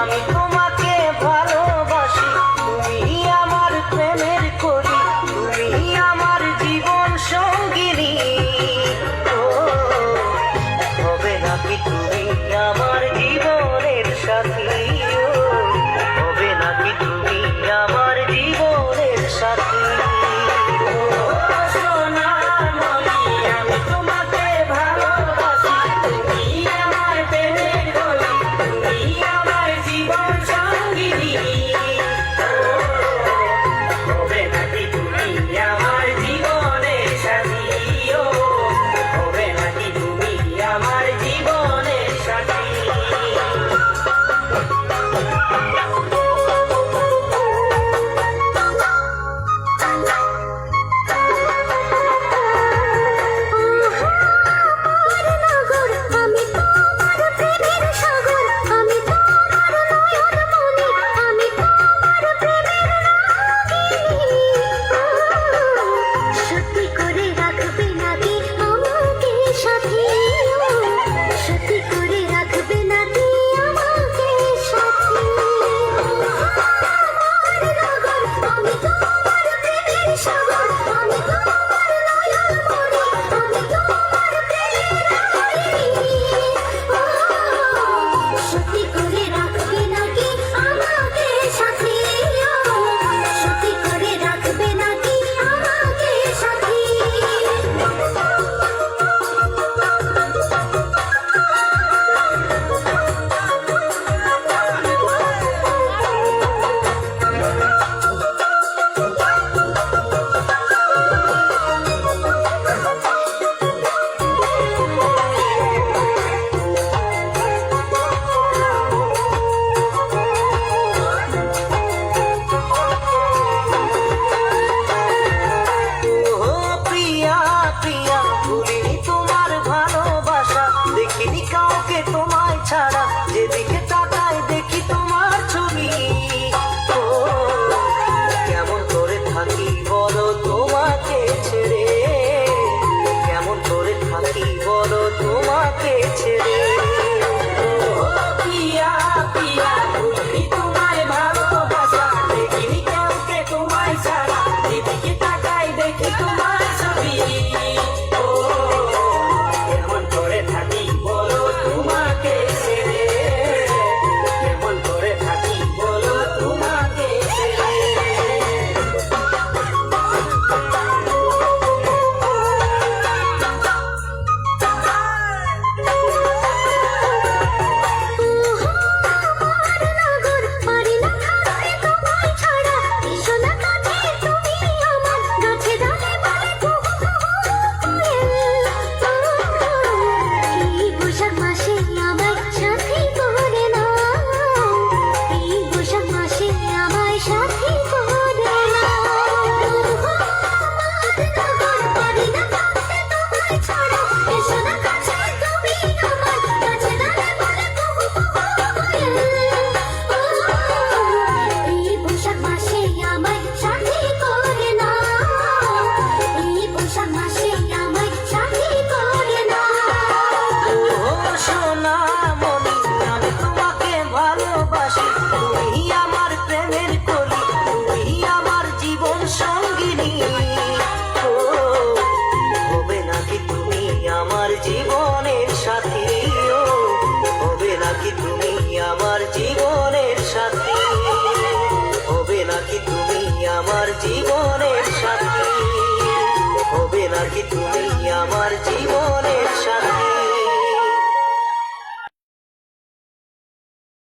আমি তোমার ছাড়া যেদিকে তাকাই দেখি তোমার ছবি। ও, কেমন করে থাকি বলো তোমাকে ছেড়ে? কেমন করে থাকি বলো তোমাকে ছেড়ে? পিয়া পিয়া